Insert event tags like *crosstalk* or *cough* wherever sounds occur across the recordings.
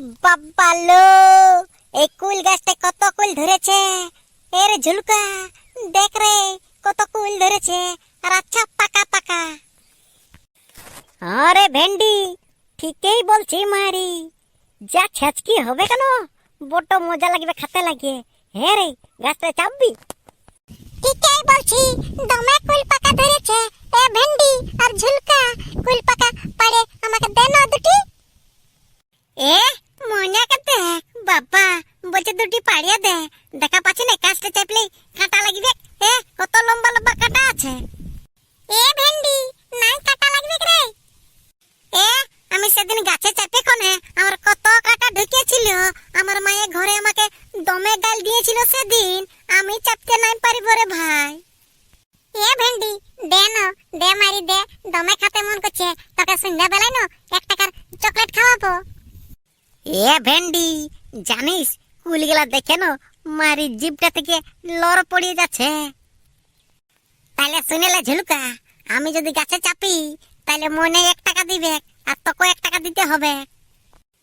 বাব্বালো এই কুল গাছটা কত কুল ধরেছে? এর ঝুলকা, দেখ রে, কত কুল ধরেছে, আর আচ্ছা পাকা পাকা। আরে ভেন্ডি, ঠিকই বলছি মারি। যা ছেচকি হবে কেন? বড্ড মজা লাগবে, খেতে লাগে। হ্যাঁ রে, গাছটা চাপবি? ঠিকই বলছি, দমে কুল পাকা ধরেছে এ ভেন্ডি আর ঝুলকা কুল পাকা পাড়ে আমাকে দে না দুটি এ মনে করতে বাবা দুটি পাড়িয়ে দে। দেখা পাচ্ছি না কাজটা চাপলে কাঁটা লাগবে এ, কত লম্বা লম্বা কাঁটা আছে। এ ভেন্ডি, নাই কাঁটা লাগবে রে? এ, আমি সেদিন গাছে চাপে কোনে, আমার কত কাঁটা ঢুকেছিল। আমার মায়ের ঘরে আমাকে দমে গাল দিয়েছিল সেদিন। আমি চাপতে নাই পারিব রে ভাই। এ ভেন্ডি, দে না, দে মারি দে, দমে খেতে মন করছে। তোকে সন্ধ্যা বেলায় না, এক টাকার চকলেট খাওয়াবো। এ ভেন্ডি, জানিস কুলগুলা দেখে না মারি জিপটা থেকে লড় পড়িয়ে যাচ্ছে। তাহলে শুনেলে ঝুলুকা আমি যদি গাছে চাপি তাহলে মনে এক টাকা দিবে আর তোকে এক টাকা দিতে হবে।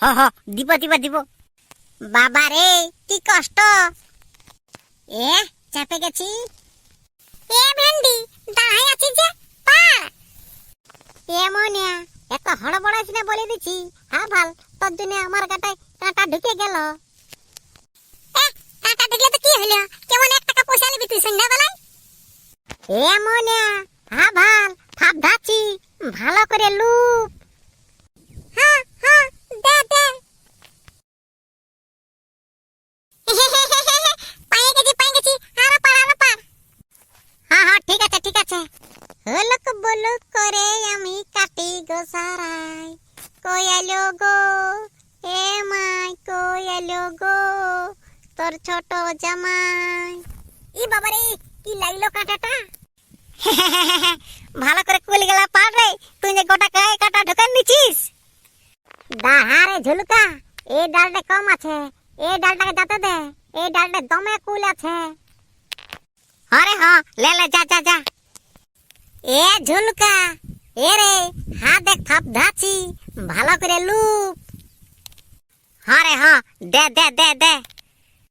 হ হ, দিব দিব দিব। বাবা রে, কি কষ্ট। এ, চাপে গেছি। এ ভেন্ডি দাঁড়াই আছি যে পার এ মনিয়া, এত হড়বড় না বলে দিছি। হ্যাঁ ভালো, তোর জন্য আমার কাটায় কাঁটা ঢুকে গেল। কাঁটা ঢুকলে তো কি হলো? কেমন এক টাকা পয়সা নিবি তুই সন্ধ্যাবেলায়? এ মনিয়া হ্যাঁ ভালো ধাচ্ছি ভালো করে লুপ। হ্যাঁ হ্যাঁ *laughs* হ্যাঁ হ্যাঁ ঠিক আছে ঠিক আছে। করে আমি কাটি গো গো? তোর ছোট জামাই। ই বাবারে, কি লাগল কাটাটা? *laughs* ভালো করে কুল গেলা পার রে, তুই যে গোটা গায়ে কাটা ঢোকান দিছিস। দাহারে ঝুলকা, এই ডালটা কম আছে, এই ডালটাকে যাতে দে, এই ডালটা দমে কুল আছে। আরে হ্যাঁ লে লে, যা যা যা। এ ঝুলকা, এ রে, হাত দেখ, থাপ ধাছি ভালো করে লুপ। হ্যাঁ রে হ্যাঁ দে দে দে দে।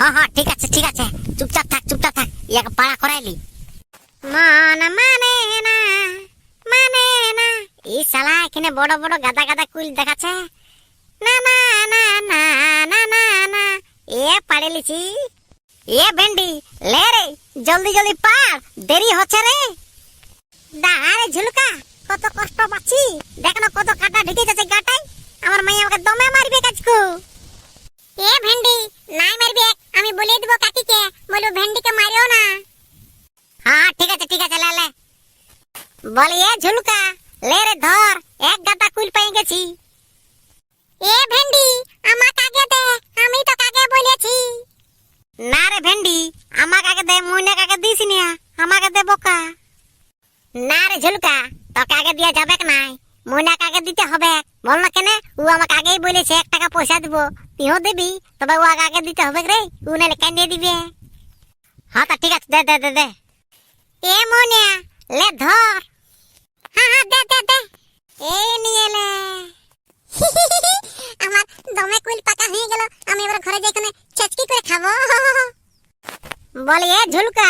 হ্যাঁ হ্যাঁ ঠিক আছে ঠিক আছে। চুপচাপ থাক চুপচাপ থাক। একা পাড়া করাইলি। মান মানে না মানে না। এই শালা এখানে বড় বড় গাদা গাদা কুল দেখাচ্ছে। না না না না না না না। এ পাড়ে লিছি এ ভেন্ডি, লে রে, জলদি জলদি পার দেরি হচ্ছে রে। দাঁড়ে ঝুলকা, কত কষ্ট পাচ্ছি। দেখ না কত কাটা ঢুকে যাচ্ছে গাটাই আমার মাই আমাকে দমে মারবে কাজকু এ ভেন্ডি নাই মারবে আমি বলে দিব কাকিকে বলব ভেন্ডিকে মারিও না হ্যাঁ ঠিক আছে ঠিক আছে লে লে বলি এ ঝুলকা লে রে ধর, এক গাদা কুল পেয়ে গেছি। এ ভেন্ডি, আমাকে আগে দে, আমি তো কাকে বলেছি। না রে ভেন্ডি, আমাকে আগে দে মুইনে কাকে দিস নিয়া, আমাকে দে বোকা। না রে ঝুলকা তোকে আগে দিয়া যাবে নাই মুইনা কাকে দিতে হবে। বল না কেনে ও আমাকে আগেই বলেছে, এক টাকা পয়সা দিব। তুইও দিবি, তবে ও আগে দিতে হবে রে ও নাহলে কেন দিবে। হ্যাঁ তা ঠিক আছে, দে দে দে দে। এ মনিয়া, লে ধর হ্যাঁ হ্যাঁ দে দে দে এই নিয়ে লে দমে কুল পাকা হয়ে গেল, আমি এবার ঘরে যাই কোনে চেচকি করে খাব। বলি, এ ঝুলকা,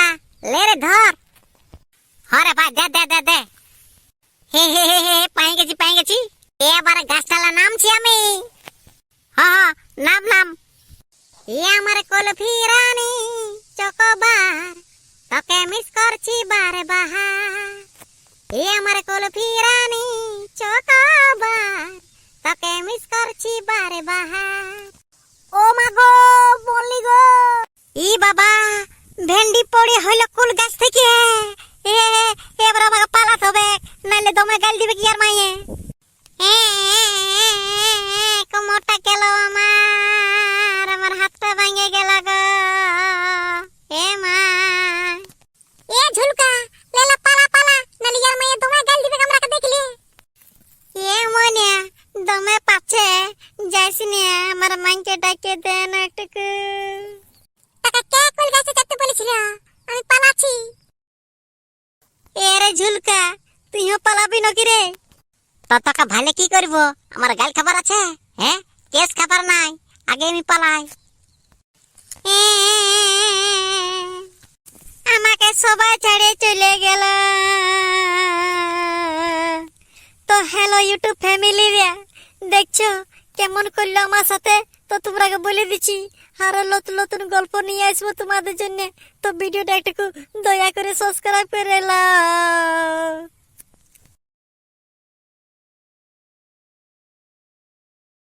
লে রে ধর। হরে ভাই, দে দে দে দে। হে হে হে হে পাই গেছি পাই গেছি। এবার গাছটালা নামছি আমি। হ্যাঁ হ্যাঁ নাম নাম। এ আমার কলফি রানী, চকবার, তোকে মিস করছি বারে বাহার এ আমার কলফি রানী চকবার তোকে মিস করছি বারে বাহার ও মা গো বললি গো। ই বাবা ভেন্ডি পড়ে হইল কুল গাছ থেকে এ এবার আমাকে পালাতে হবে নাইলে দমে গাল দিবে কি আর মাইয়ে এ, এ, এ, এ, কোমরটা গেল আমার আমার হাতটা ভাঙে গেল গো আমাকে দেন একটুকু টাকা কে কুল গাছে চাপতে বলেছিল? আমি পালাচ্ছি। এরে ঝুলকা তুইও পালাবি নাকি রে? তো তোকে ভালে কি করব? আমার গাল খাবার আছে? হ্যাঁ? কেস খাবার নাই। আগে আমি পালাই। আমাকে সবাই ছেড়ে চলে গেল। তো হ্যালো ইউটিউব ফ্যামিলি রে দেখছ? কেমন করল আমার সাথে? তো তোমরাকে বলে দিচ্ছি, আরও নতুন নতুন গল্প নিয়ে আসব তোমাদের জন্য। তো ভিডিওটা একটু দয়া করে সাবস্ক্রাইব করে নাও